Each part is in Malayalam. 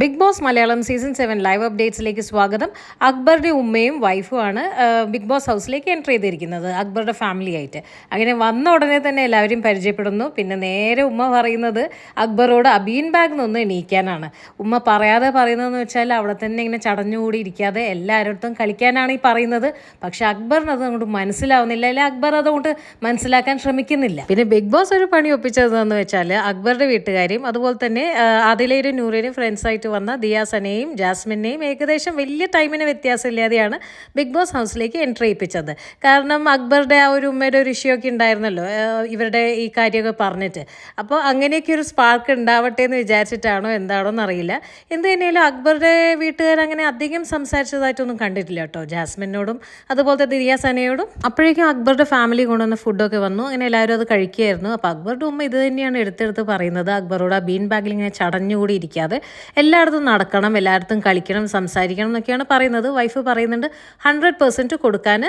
Big Boss Malayalam season seven live അപ്ഡേറ്റ്സിലേക്ക് സ്വാഗതം. അക്ബറുടെ ഉമ്മയും വൈഫുമാണ് ബിഗ് ബോസ് ഹൗസിലേക്ക് എന്റർ ചെയ്തിരിക്കുന്നത് അക്ബറുടെ ഫാമിലി ആയിട്ട്. അങ്ങനെ വന്ന ഉടനെ തന്നെ എല്ലാവരും പരിചയപ്പെടുന്നു. പിന്നെ നേരെ ഉമ്മ പറയുന്നത് അക്ബറോട് അബീൻ ബാഗ് നിന്ന് എണീക്കാനാണ്. ഉമ്മ പറയാതെ പറയുന്നതെന്ന് വെച്ചാൽ അവിടെ തന്നെ ഇങ്ങനെ ചടഞ്ഞുകൂടി ഇരിക്കാതെ എല്ലാവരുടെ കളിക്കാനാണ് ഈ പറയുന്നത്. പക്ഷേ അക്ബറിന് അത് അങ്ങോട്ട് മനസ്സിലാവുന്നില്ല. അല്ലെ അക്ബർ അതുകൊണ്ട് മനസ്സിലാക്കാൻ ശ്രമിക്കുന്നില്ല. പിന്നെ ബിഗ് ബോസ് ഒരു പണി ഒപ്പിച്ചതെന്ന് വെച്ചാൽ അക്ബറുടെ വീട്ടുകാരെയും അതുപോലെ തന്നെ അതിലേരും നൂറേരും ഫ്രണ്ട്സായിട്ട് വന്ന ദിയാസനെയും ജാസ്മിനെയും ഏകദേശം വലിയ ടൈമിന് വ്യത്യാസമില്ലാതെയാണ് ബിഗ് ബോസ് ഹൗസിലേക്ക് എൻട്രി ചെയ്യിപ്പിച്ചത് കാരണം അക്ബറുടെ ആ ഒരു ഉമ്മയുടെ ഒരു ഇഷ്യൂ ഒക്കെ ഉണ്ടായിരുന്നല്ലോ ഇവരുടെ ഈ കാര്യമൊക്കെ പറഞ്ഞിട്ട്. അപ്പോൾ അങ്ങനെയൊക്കെ ഒരു സ്പാർക്ക് ഉണ്ടാവട്ടെ എന്ന് വിചാരിച്ചിട്ടാണോ എന്താണോ എന്നറിയില്ല. എന്ത് തന്നെയാലും അക്ബറുടെ വീട്ടുകാർ അങ്ങനെ അധികം സംസാരിച്ചതായിട്ടൊന്നും കണ്ടിട്ടില്ല കേട്ടോ. ജാസ്മിനോടും അതുപോലത്തെ ദിയാസനയോടും. അപ്പോഴേക്കും അക്ബറുടെ ഫാമിലി കൊണ്ടുവന്ന ഫുഡൊക്കെ വന്നു. അങ്ങനെ എല്ലാവരും അത് കഴിക്കുകയായിരുന്നു. അപ്പോൾ അക്ബറുടെ ഉമ്മ ഇത് തന്നെയാണ് എടുത്തെടുത്ത് പറയുന്നത്. അക്ബറോട് ആ ബീൻ ബാഗിൽ ഇങ്ങനെ ചടഞ്ഞുകൂടി ഇരിക്കാതെ. എല്ലായിടത്തും നടക്കണം എല്ലായിടത്തും കളിക്കണം സംസാരിക്കണം എന്നൊക്കെയാണ് പറയുന്നത്. വൈഫ് പറയുന്നുണ്ട് ഹൺഡ്രഡ് പെർസെന്റ് കൊടുക്കാൻ.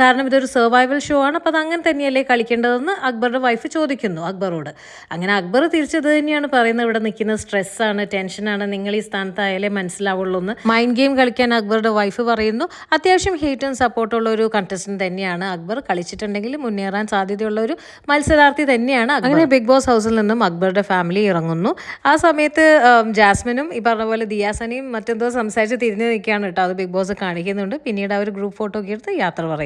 കാരണം ഇതൊരു സർവൈവൽ ഷോ ആണ്. അപ്പോൾ അത് അങ്ങനെ തന്നെയല്ലേ കളിക്കേണ്ടതെന്ന് അക്ബറുടെ വൈഫ് ചോദിക്കുന്നു അക്ബറോട്. അങ്ങനെ അക്ബർ തിരിച്ചത് തന്നെയാണ് പറയുന്നത്. ഇവിടെ നിൽക്കുന്ന സ്ട്രെസ്സാണ് ടെൻഷനാണ് നിങ്ങൾ ഈ സ്ഥാനത്തായാലേ മനസ്സിലാവുള്ളൂ എന്ന് മൈൻഡ് ഗെയിം കളിക്കാൻ അക്ബറുടെ വൈഫ് പറയുന്നു. അത്യാവശ്യം ഹീറ്റും സപ്പോർട്ടുള്ള ഒരു കണ്ടസ്റ്റന്റ് തന്നെയാണ് അക്ബർ. കളിച്ചിട്ടുണ്ടെങ്കിൽ മുന്നേറാൻ സാധ്യതയുള്ള ഒരു മത്സരാർത്ഥി തന്നെയാണ് അങ്ങനെ ബിഗ് ബോസ് ഹൗസിൽ നിന്നും അക്ബറുടെ ഫാമിലി ഇറങ്ങുന്നു. ആ സമയത്ത് ജാസ്മിനും ഈ പറഞ്ഞ പോലെ ദിയാസനയും മറ്റെന്തോ സംസാരിച്ച് തിരിഞ്ഞു നിൽക്കുകയാണ് കേട്ടോ. അത് ബിഗ് ബോസ് കാണിക്കുന്നുണ്ട്. പിന്നീട് അവർ ഗ്രൂപ്പ് ഫോട്ടോ ഒക്കെ എടുത്ത് യാത്ര പറയുന്നു.